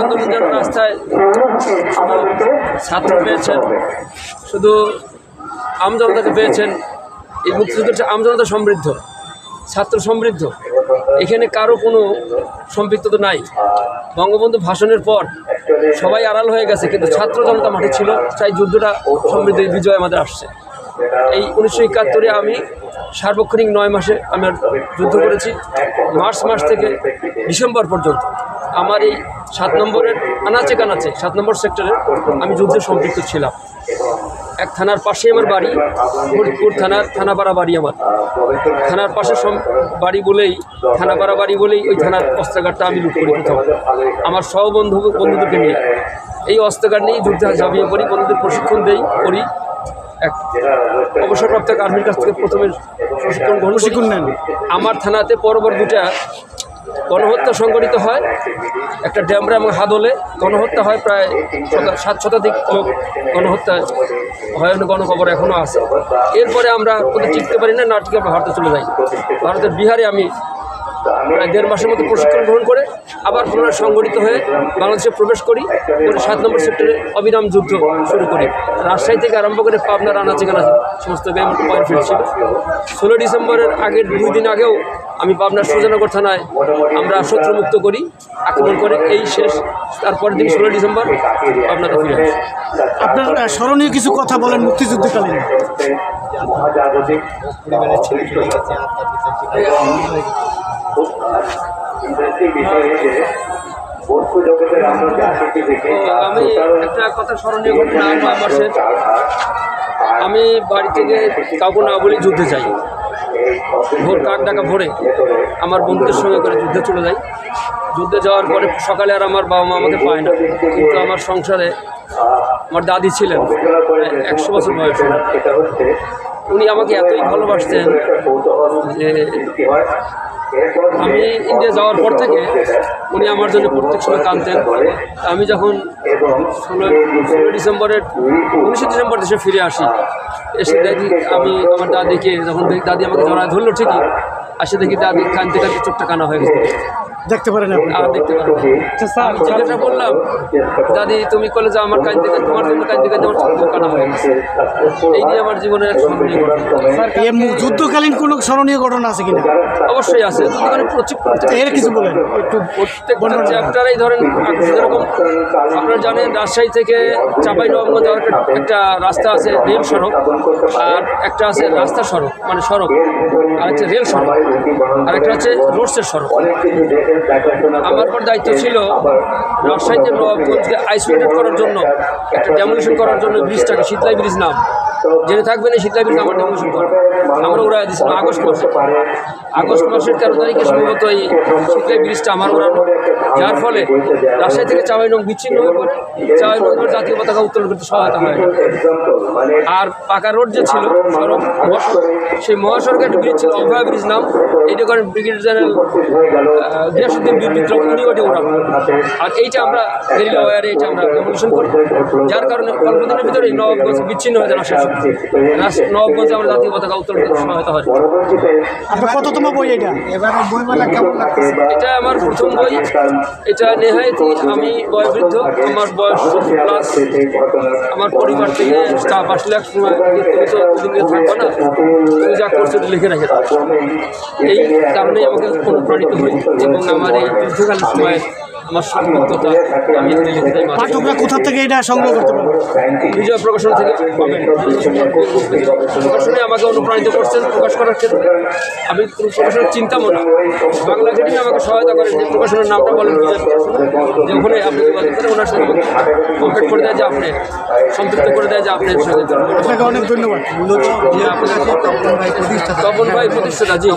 আন্দোলন রাস্তায় ছাত্র পেয়েছেন, শুধু পেয়েছেন, এই মুক্তিযুদ্ধের আমজনতা সমৃদ্ধ, ছাত্র সমৃদ্ধ। এখানে কারও কোনো সম্পৃক্ততা নাই। বঙ্গবন্ধু ভাষণের পর সবাই আড়াল হয়ে গেছে, কিন্তু ছাত্র জনতা মাঠে ছিল, তাই যুদ্ধটা সমৃদ্ধ বিজয় আমাদের আসছে। এই উনিশশো একাত্তরে আমি সার্বক্ষণিক নয় মাসে আমি যুদ্ধ করেছি। মার্চ মাস থেকে ডিসেম্বর পর্যন্ত আমার এই সাত নম্বরের আনাচে কানাচে, সাত নম্বর সেক্টরে আমি যুদ্ধে সম্পৃক্ত ছিলাম। এক থানার পাশে আমার বাড়ি, ফরিদপুর থানার থানাপাড়া বাড়ি আমার। থানার পাশে বাড়ি বলেই, থানাপাড়া বাড়ি বলেই ওই থানার অস্ত্রাগারটা আমি লুট করি প্রথম। আমার সহ বন্ধু বন্ধুদেরকে নিয়ে। এই অস্ত্রাগার নিয়েই যুদ্ধে ঝাঁপিয়ে পড়ি, বন্ধুদের প্রশিক্ষণ দেই, করি। এক অবসরপ্রাপ্ত আর্মির কাছ থেকে প্রথমে প্রশিক্ষণ নেন। আমার থানাতে পরপর দুটা গণহত্যা সংগঠিত হয়। একটা ড্যামরা এবং হাদলে গণহত্যা হয় প্রায় শত- সাত শতাধিক লোক গণহত্যা হয় গণকবর এখনও আছে। এরপরে আমরা কোথাও টিকতে পারি না না টিকে আমরা ভারতে চলে যাই। ভারতের বিহারে আমি প্রায় দেড় মাসের মতো প্রশিক্ষণ গ্রহণ করে আবার পুনরায় সংগঠিত হয়ে বাংলাদেশে প্রবেশ করি করে সাত নম্বর সেক্টরে অবিরাম যুদ্ধ শুরু করি। রাজশাহী থেকে আরম্ভ করে পাবনা রানাচি কানাচি সমস্ত পয়েন্ট ফিল্ড ছিল। ষোলো ডিসেম্বরের আগের দুই দিন আগেও আমি পাবনার সুজানগর থানায় আমরা শত্রুমুক্ত করি আক্রমণ করে এই শেষ তারপরের দিন ষোলো ডিসেম্বর পাবনাতে ফিরে আসি। আপনার স্মরণীয় কিছু কথা বলেন মুক্তিযুদ্ধকালীন। তো আমি একটা কথা স্মরণীয় মাসের আমি বাড়ি থেকে কাউকে না বলে যুদ্ধে যাই। ভোর কাক ডাকা ভোরে আমার বন্ধুদের সঙ্গে করে যুদ্ধে চলে যাই। যুদ্ধে যাওয়ার পরে সকালে আর আমার বাবা মা আমাকে পায় না। কিন্তু আমার সংসারে আমার দাদি ছিলেন, একশো বছর বয়স। উনি আমাকে এতই ভালোবাসতেন যে আমি ইন্ডিয়া যাওয়ার পর থেকে উনি আমার জন্য প্রত্যেক সময় কাঁদতেন। আমি যখন ষোলো ষোলো ডিসেম্বরের উনিশে ডিসেম্বর দেশে ফিরে আসি, এসে দেখি আমি আমার দাদিকে যখন দাদি আমাকে জড়ায় ধরলো ঠিকই আসে দেখি দাদি কাঁদতে কাঁদতে চোখটা কানা হয়ে গেছে। দেখতে পারেন আপনি। আর দেখতে পারেন। আমি জিজ্ঞাসা করলাম দাদি তুমি কলে যে আমার কাঁদতে কাঁদতে তোমার জন্য কাঁদতে কাঁদতে আমার চোখ কানা হয়ে গেছে। এই নিয়ে আমার জীবনের এক স্মরণীয় ঘটনা যুদ্ধকালীন কোনো স্মরণীয় ঘটনা আছে কিনা? অবশ্যই আছে। দুটোখানে প্রচুর এর কিছু বলেন। একটু প্রত্যেকটা চ্যাপ্টারেই ধরেন যেরকম আপনারা জানেন রাজশাহী থেকে চাপাই নবাবগঞ্জ একটা রাস্তা আছে রেল সড়ক। আর একটা আছে রাস্তা সড়ক মানে সড়ক। আর হচ্ছে রেল সড়ক। আর একটা হচ্ছে রোডসের সড়ক। আমার পর দায়িত্ব ছিল রাজশাহীতে নবাবগঞ্জকে আইসোলেটেড করার জন্য একটা ডেমোলিশন করার জন্য ব্রিজটাকে শীতলাই ব্রিজ নাম। জেনে থাকবেন এই শীতলাই ব্রিজ আমার ডেমোলিশন করা। আমরা উড়াই দিয়েছিলাম আগস্ট মাসে। আগস্ট মাসের তেরো তারিখে সম্ভবত এই শীতলাই ব্রিজটা আমার উড়ানো যার ফলে রাজশাহী থেকে চাওয়াইনং বিচ্ছিন্ন হয়ে পড়ে। চাওয়াইনগর জাতীয় পতাকা উত্তোলন করতে সহায়তা হয়। আর পাকা রোড যে ছিল সড়ক সেই মহাসড়কের একটা ব্রিজ ছিল অভয়া ব্রিজ নাম। এইটা করেন ব্রিগেডিয়ার জেনারেল আহ, গিয়াসুদ্দিন বীর বিক্রম উনি ওটি ওড়ান আর এইটা আমরা গেরিলা ওয়ারে এইটা আমরা রেভলিউশন করি। যার কারণে অল্প দিনের ভিতরে নবাবগঞ্জ বিচ্ছিন্ন হয়ে যায় রাজ- নবাবগঞ্জে আমরা জাতীয় পতাকা উত্তোলন করতে সহায়তা হয়। আপনার কততম বই এটা? এটা আমার প্রথম বই। এটা নেহায়তি আমি বয়োবৃদ্ধ। আমার বয়স প্লাস আমার পরিবার থেকে স্টাফ আসলে এক সময় যে থাকব না, তুমি যা করছ লিখে রেখে দাও। এই কারণে আমাকে অনুপ্রাণিত হই এবং আমার এই দীর্ঘকালীন সময় আমার সম্পৃক্ততা আমি পাঠকরা কোথা থেকে এটা সংগ্রহ করতে পারবে বিজয় প্রকাশন থেকে পাবেন। প্রকাশনী আমাকে অনুপ্রাণিত করছেন প্রকাশ করার ক্ষেত্রে। আমি প্রকাশনের চিন্তামো না বাংলা একাডেমি আমাকে সহায়তা করে যে প্রকাশনের নামটা বলেন বিজয় প্রকাশন। যে ওখানে আপনি যোগাযোগ করে ওনার সঙ্গে কমপ্লিট করে দেয় যে আপনি সম্পৃক্ত করে দেয় যে আপনি সঙ্গে আপনাকে অনেক ধন্যবাদ। তপন ভাই প্রতিষ্ঠাতা। জি।